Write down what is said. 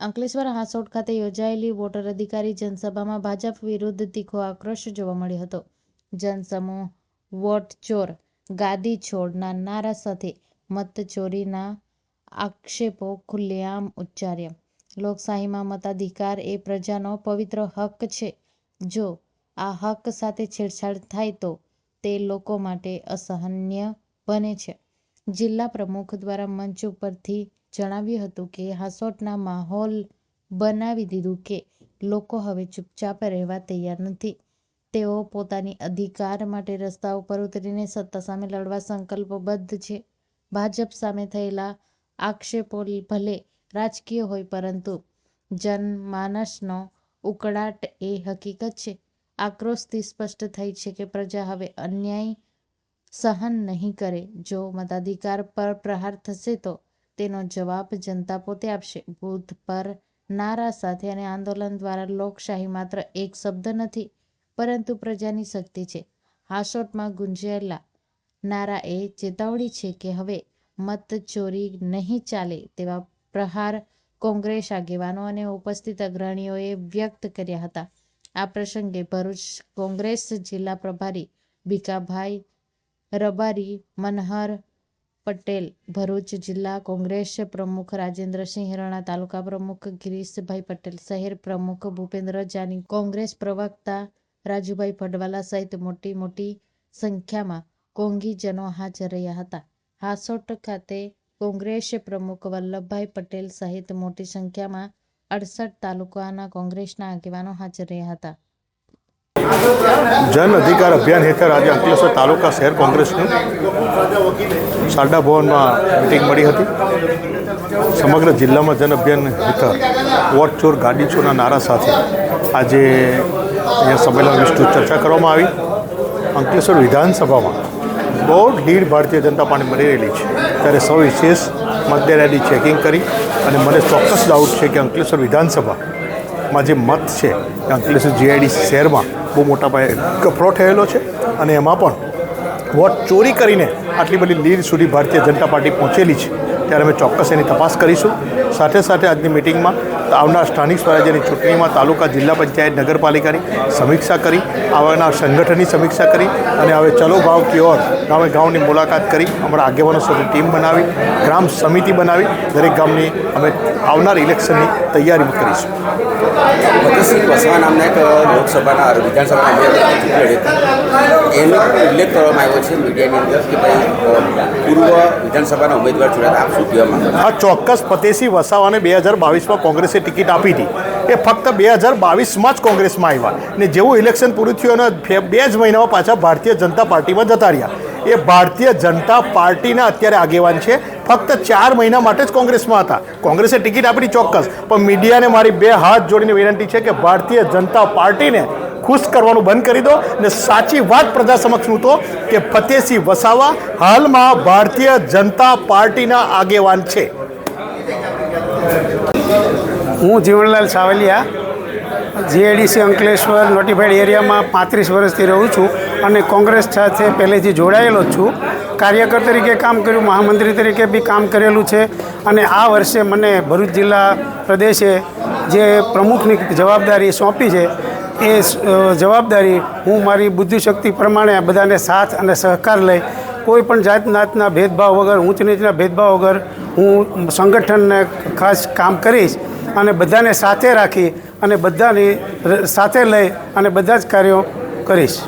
અંકલેશ્વર હાંસોટ ખાતે યોજાયેલી વોટર અધિકારી જનસભામાં ભાજપ વિરુદ્ધ તીખો આક્રોશ જોવા મળ્યો હતો. જનસમૂહ વોટ ચોર, ગાદી છોડના નારા સાથે મતચોરીના આક્ષેપો ખુલ્લેઆમ ઉચ્ચાર્યા. લોકશાહીમાં મતાધિકાર એ પ્રજાનો પવિત્ર હક છે. જો આ હક સાથે છેડછાડ થાય તો તે લોકો માટે અસહન્ય બને છે. જિલ્લા પ્રમુખ દ્વારા મંચ ઉપરથી જણાવ્યું હતું કે હાંસોટના માહોલ બનાવી દીધું કે લોકો હવે ચૂપચાપ રહેવા તૈયાર નથી. તેઓ પોતાની અધિકાર માટે રસ્તા ઉપર ઉતરીને સત્તા સામે લડવા સંકલ્પબદ્ધ છે. ભાજપ સામે થયેલા આક્ષેપો ભલે રાજકીય હોય પરંતુ જનમાનસનો ઉકળાટ એ હકીકત છે. આક્રોશથી સ્પષ્ટ થઈ છે કે પ્રજા હવે અન્યાય સહન નહીં કરે. જો મતાધિકાર પર પ્રહાર થશે તો તેનો જવાબ જનતા પોતે આપશે. બુથ પર નારા સાથે અને આંદોલન દ્વારા લોકશાહી માત્ર એક શબ્દ નથી, પરંતુ પ્રજાની શક્તિ છે. હાશોટમાં ગુંજાયેલા નારા એ ચેતવણી છે કે હવે મતચોરી નહીં ચાલે તેવા પ્રહાર કોંગ્રેસ આગેવાનો અને ઉપસ્થિત અગ્રણીઓએ વ્યક્ત કર્યા હતા. આ પ્રસંગે ભરૂચ કોંગ્રેસ જિલ્લા પ્રભારી ભીખાભાઈ રબારી, મનહર પટેલ, ભરૂચ જિલ્લા કોંગ્રેસ પ્રમુખ રાજેન્દ્રસિંહ રણા તાલુકા પ્રમુખ ગિરીશભાઈ પટેલ, શહેર પ્રમુખ ભૂપેન્દ્ર જાની, કોંગ્રેસ પ્રવક્તા રાજુભાઈ ફડવાલા સહિત મોટી મોટી સંખ્યામાં કોંગીજનો હાજર રહ્યા હતા. હાસોટ ખાતે કોંગ્રેસ પ્રમુખ વલ્લભભાઈ પટેલ સહિત મોટી સંખ્યામાં અડસઠ તાલુકાના કોંગ્રેસના આગેવાનો હાજર રહ્યા હતા. જન અધિકાર અભિયાન હેઠળ આજે અંકલેશ્વર તાલુકા શહેર કોંગ્રેસની સારડા ભવનમાં મિટિંગ મળી હતી. સમગ્ર જિલ્લામાં જન અભિયાન હેઠળ વોટ ચોર ગાડી ચોરના નારા સાથે આજે અહીંયા સંમેલન વિસ્તૃત ચર્ચા કરવામાં આવી. અંકલેશ્વર વિધાનસભામાં બહુ લીડ ભારતીય જનતા પાર્ટી મળી રહેલી છે. ત્યારે સૌ વિશેષ મતદાર યાદી ચેકિંગ કરી અને મને ચોક્કસ ડાઉટ છે કે અંકલેશ્વર વિધાનસભામાં જે મત છે અંકલેશ્વર જીઆઈડી શહેરમાં બહુ મોટા પાયે કફરો થયેલો છે અને એમાં પણ વોટ ચોરી કરીને આટલી બધી લીડ સુધી ભારતીય જનતા પાર્ટી પહોંચેલી છે. ત્યારે અમે ચોક્કસ એની તપાસ કરીશું. સાથે સાથે આજની મિટિંગમાં આવનાર સ્થાનિક સ્વરાજ્યની ચૂંટણીમાં તાલુકા જિલ્લા પંચાયત નગરપાલિકાની સમીક્ષા કરી, આવનાર સંગઠનની સમીક્ષા કરી અને હવે ચલો ભાવ ઓર ગામે ગામની મુલાકાત કરી, અમારા આગેવાનો સાથે ટીમ બનાવી, ગ્રામ સમિતિ બનાવી, દરેક ગામની અમે આવનાર ઇલેક્શનની તૈયારી કરીશું. ભગતસિંહ વસવા નામના એક લોકસભાના વિધાનસભાના ઉલ્લેખ કરવામાં આવ્યો છે મીડિયાની અંદર કે ભાઈ પૂર્વ વિધાનસભાના ઉમેદવાર જોડાતા શું કહેવા માંગો? આ ચોક્કસ ફતેસિંહ વસાવાને બે હજાર બાવીસમાં કોંગ્રેસે ટિકિટ આપી હતી. એ ફક્ત બે હજાર બાવીસમાં જ કોંગ્રેસમાં આવ્યા. ને જેવું ઇલેક્શન પૂરું થયું અને બે જ મહિનામાં પાછા ભારતીય જનતા પાર્ટીમાં જતા રહ્યા. એ ભારતીય જનતા પાર્ટીના અત્યારે આગેવાન છે. ફક્ત ચાર મહિના માટે જ કોંગ્રેસમાં હતા. કોંગ્રેસે ટિકિટ આપી ચોક્કસ. પણ મીડિયાને મારી બે હાથ જોડીને વિનંતી છે કે ભારતીય જનતા પાર્ટીને ખુશ કરવાનું બંધ કરી દો ને સાચી વાત પ્રજા સમક્ષ મૂકો કે ફતેસિંહ વસાવા હાલમાં ભારતીય જનતા પાર્ટીના આગેવાન છે. હું જીવનલાલ સાવલિયા જીએડીસી અંકલેશ્વર નોટિફાઈડ એરિયામાં પાંત્રીસ વર્ષથી રહું છું અને કોંગ્રેસ સાથે પહેલેથી જોડાયેલો છું. કાર્યકર તરીકે કામ કર્યું, મહામંત્રી તરીકે બી કામ કરેલું છે અને આ વર્ષે મને ભરૂચ જિલ્લા પ્રદેશે જે પ્રમુખની જવાબદારી સોંપી છે એ જવાબદારી હું મારી બુદ્ધિશક્તિ પ્રમાણે બધાને સાથ અને સહકાર લઈ કોઈ પણ જાત નાતના ભેદભાવ વગર ઊંચ નીચના ભેદભાવ વગર હું સંગઠનને ખાસ કામ કરીશ અને બધાને સાથે રાખી અને બધાની સાથે લઈ અને બધા જ કાર્યો કરીશ.